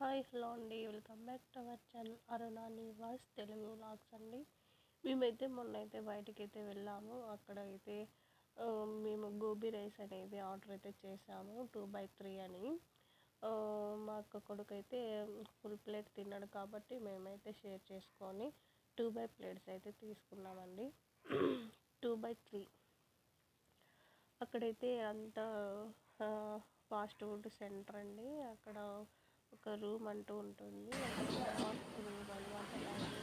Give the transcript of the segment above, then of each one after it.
Hi hello అండి. Welcome back to our channel Aruna Nivas Telugu vlogs అండి. మేమైతే మొన్న అయితే బయటికి అయితే వెళ్ళాము. అక్కడ అయితే మేము గోబీ రైస్ అనేది ఆర్డర్ అయితే చేసాము టూ బై త్రీ అని. మా అక్క కొడుకు అయితే ఫుల్ ప్లేట్ తిన్నాడు కాబట్టి మేమైతే షేర్ చేసుకొని టూ బై ప్లేట్స్ అయితే తీసుకున్నామండి. Two by three. అక్కడైతే అంతా ఫాస్ట్ ఫుడ్ సెంటర్ అండి. అక్కడ ఒక రూమ్ అంటూ ఉంటుంది. రూమ్ అనమాట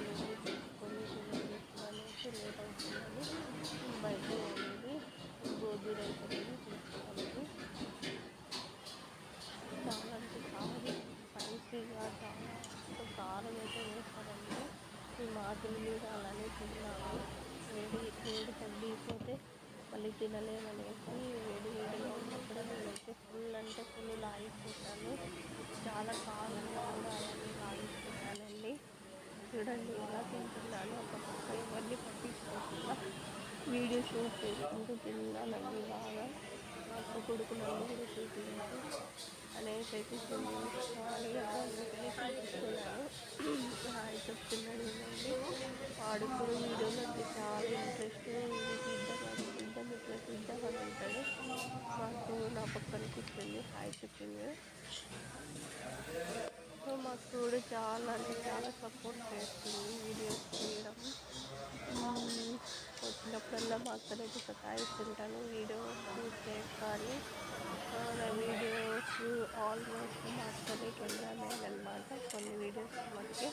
ఇంటికి వెళ్ళి తీసుకొని అనేసి లేట్ అవుతుందని బయట అనేది గోబీ రైస్ అనేది తీసుకున్నాము చాలా అంటే చాలా స్పైసీగా చాలా కారం అయితే వేస్తారండి ఈ మాటల మీద అలానే తిన్నాము వేడి వేడి తగ్గిపోతే మళ్ళీ తినలేమనేసి వేడి వేడిగా ఉన్నప్పుడు నేనైతే ఫుల్ అంటే ఫుల్ లాగిపోతాను చాలా కారంగా కూడా అలానే లాగిపోతానండి చూడండి ఎలా తింటున్నాను. ఒక పక్క ఎవరిని పట్టించుకోకుండా వీడియో షూట్ చేసుకుంటూ తిన్నానండి బాగా. నాకు కొడుకు నన్ను కూడా చూపించు అనేసి అయితే చూపించాలి చూపిస్తున్నాను హాయ్ చెప్తున్నాడు ఏమండి వాడు కూడా వీడియోలో అంటే చాలా ఇంట్రెస్ట్ ఇది తీద్దామని తీద్దాం ఇట్లా తీద్దామని అంటాడు. మాకు నా పక్కన కూర్చొని హాయ్ చెప్పింది. సో చాలా అంటే చాలా సపోర్ట్ చేస్తుంది వీడియోస్ చేయడం వచ్చినప్పుడల్లా మా అక్కనైతే సతాయిస్తుంటాను వీడియో చూస్తే చేస్తాను. నా వీడియోస్ ఆల్మోస్ట్ మా అక్కనే కెమెరామెన్ అనమాట కొన్ని వీడియోస్ మటుకే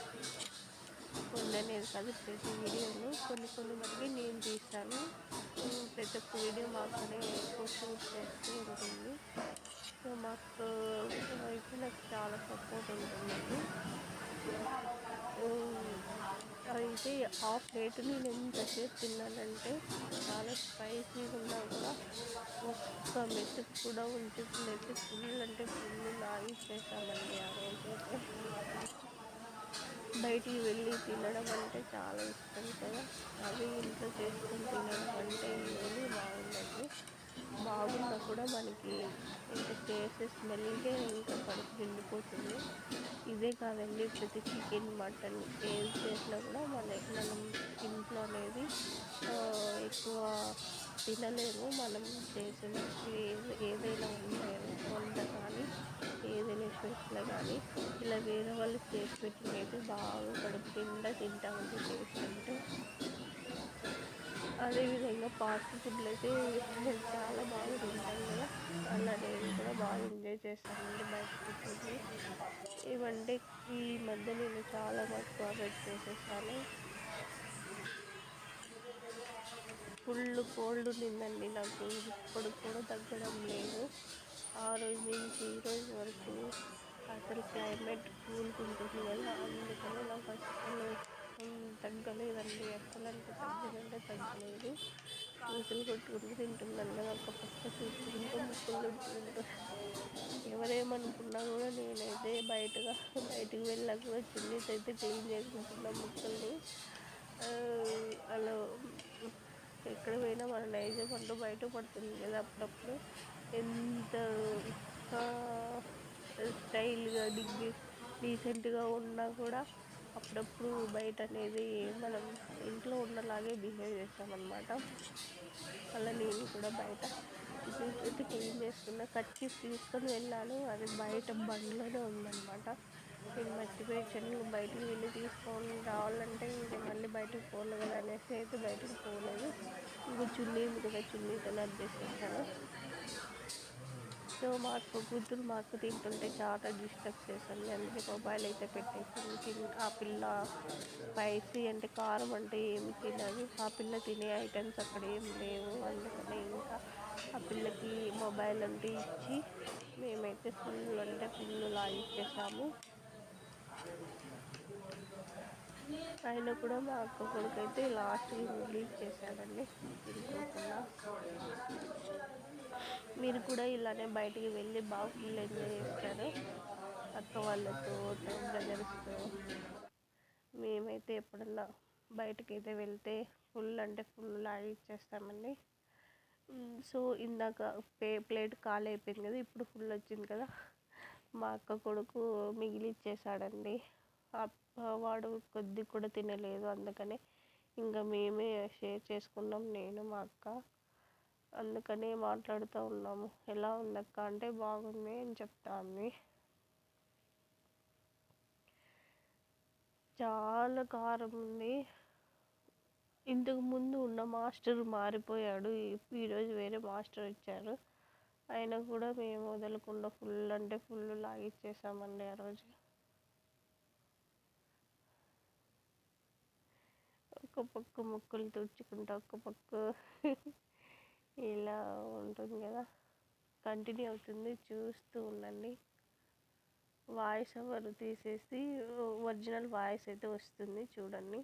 కొన్ని అనేది కాదు ప్రతి వీడియోను కొన్ని కొన్ని మటుకే నేను తీస్తాను. ప్రతి ఒక్క వీడియో మా ఎక్కువ షూట్ చేస్తూ ఉంటుంది. సో మాకు అయితే నాకు చాలా సపోర్ట్ ఉంటుందండి. అయితే ఆ ప్లేట్ నేను ఎంతసేపు తిన్నానంటే చాలా స్పైసీగా ఉన్నా కూడా ఒక్క మెతుకు కూడా ఉంచట్లేదు. ఫుల్ అంటే ఫుల్ లాగి చేసామండి ఆ రోజైతే బయటికి వెళ్ళి తినడం అంటే చాలా ఇష్టం కదా. అది ఇంట్లో చేసుకొని తినడం అంటే ఏమీ బాగుండదు. మనకి ఇంకా చేసే స్మెల్కే ఇంకా కడుపు నిండిపోతుంది. ఇదే కాదండి ప్రతి చికెన్ మటన్ ఏది చేసినా కూడా మన మనం ఇంట్లో అనేది ఎక్కువ తినలేము. మనం చేసిన ఏదైనా వండాలి వంట కానీ ఏదైనా స్పెషల్ కానీ ఇలా వేరే వాళ్ళు చేసి పెట్టినైతే బాగా కడుపు నిండా తింటామండి చేసి అంటే అదేవిధంగా ఫాస్ట్ ఫుడ్లు అయితే నేను చాలా బాగా తింటాను కదా. అలా నేను కూడా బాగా ఎంజాయ్ చేస్తానండి బయట ఫుడ్ని ఏమంటే ఈ మధ్య నేను చాలా మటుకు అవాయిడ్ చేసేసాను. ఫుల్ కోల్డ్ ఉండిందండి నాకు. ఇప్పుడు కూడా తగ్గడం లేదు. ఆ రోజు నుంచి ఈ రోజు వరకు అసలు క్లైమేట్ కూల్గా ఉంటుంది కదా. అందుకని నాకు అసలు తగ్గలేదండి ఎక్కలంటే అంటే తగ్గలేదు. ముసలు కొట్టుకుంటూ తింటుందండి ఒక పక్క చూసుకుంటూ ముక్కలు ఎవరేమనుకున్నా కూడా నేనైతే బయటగా బయటికి వెళ్ళాక కూడా చున్నీస్ అయితే క్లీన్ చేసుకుంటున్నా ముక్కల్ని. అలా ఎక్కడ పోయినా మన నైజం అంటూ బయట పడుతుంది కదా అప్పుడప్పుడు. ఎంత స్టైల్గా డిగ్రీ డీసెంట్గా ఉన్నా కూడా అప్పుడప్పుడు బయట అనేది మనం ఇంట్లో ఉన్నలాగే బిహేవ్ చేస్తామన్నమాట. అలా నేను కూడా బయట అయితే క్లీన్ చేసుకున్న కచ్చి తీసుకొని వెళ్ళాను. అది బయట బండిలోనే ఉందన్నమాట. నేను మర్చిపోయాను బయటికి వెళ్ళి తీసుకొని రావాలంటే ఇంకా మళ్ళీ బయటకు పోలేదు కదా అనేసి అయితే బయటకు పోలేదు. ఇంకో చున్నీ మీద చున్నీతో అడ్జస్ట్ చేశాను సో మా గుద్దులు కూతురు తింటుంటే చాలా డిస్టర్బ్ చేస్తుంది అందుకే మొబైల్ అయితే పెట్టేసింది తిన్- ఆ పిల్ల స్పైసీ అంటే కారం అంటే ఏమి తినదు. ఆ పిల్ల తినే ఐటమ్స్ అక్కడ ఏం లేవు. అందుకనే ఇంకా ఆ పిల్లకి మొబైల్ అంటే ఇచ్చి మేమైతే ఫుల్ అంటే ఫుల్ లాగిచ్చేసాము ఆయన కూడా మా అక్క కొడుకు అయితే లాస్ట్ రిలీజ్ చేశాడండి. మీరు కూడా ఇలానే బయటికి వెళ్ళి బాగా ఫుల్ ఎంజాయ్ చేస్తారు అక్క వాళ్ళతో బ్రదర్స్తో మేమైతే ఎప్పుడన్నా బయటకి అయితే వెళ్తే ఫుల్ అంటే ఫుల్ లాగి ఇచ్చేస్తామండి. సో ఇందాక పే ప్లేట్ ఖాళీ అయిపోయింది కదా ఇప్పుడు ఫుల్ వచ్చింది కదా. మా అక్క కొడుకు మిగిలిచ్చేసాడండి వాడు కొద్ది కూడా తినలేదు అందుకనే ఇంకా మేమే షేర్ చేసుకున్నాం నేను మా అక్క. అందుకనే మాట్లాడుతూ ఉన్నాము. ఎలా ఉందక్క? అంటే బాగుంది అని చెప్తా చాలా కారం ఉంది. ఇంతకు ముందు ఉన్న మాస్టర్ మారిపోయాడు. ఈరోజు వేరే మాస్టర్ వచ్చారు. ఆయన కూడా మేము వదలకుండా ఫుల్ అంటే ఫుల్ లాగిచ్చేసామండి ఆ రోజు. ఒక పక్క ముక్కలు తుడుచుకుంటా ఒక పక్క ఇలా ఉంటుంది కదా. కంటిన్యూ అవుతుంది. చూస్తూ ఉండండి. వాయిస్ ఓవర్ తీసేసి ఒరిజినల్ వాయిస్ అయితే వస్తుంది. చూడండి.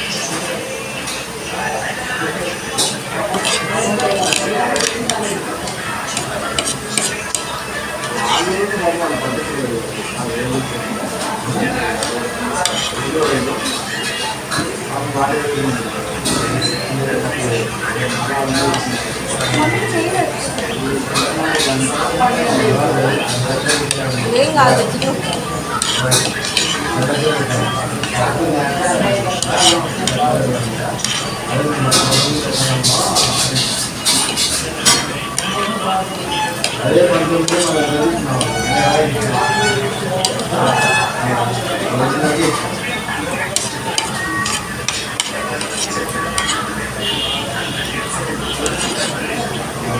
ఏం కాదు అదే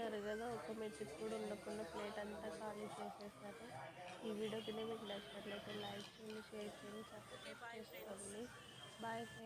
చూసారు కదా ఒక మెతుకు కూడా ఉండకుండా ప్లేట్ అంతా ఖాళీ చేసేసారు. ఈ వీడియో కింద మీకు నచ్చినట్లయితే లైక్ చేయండి షేర్ చేయండి సబ్స్క్రైబ్ చేసుకోండి. Bye friends.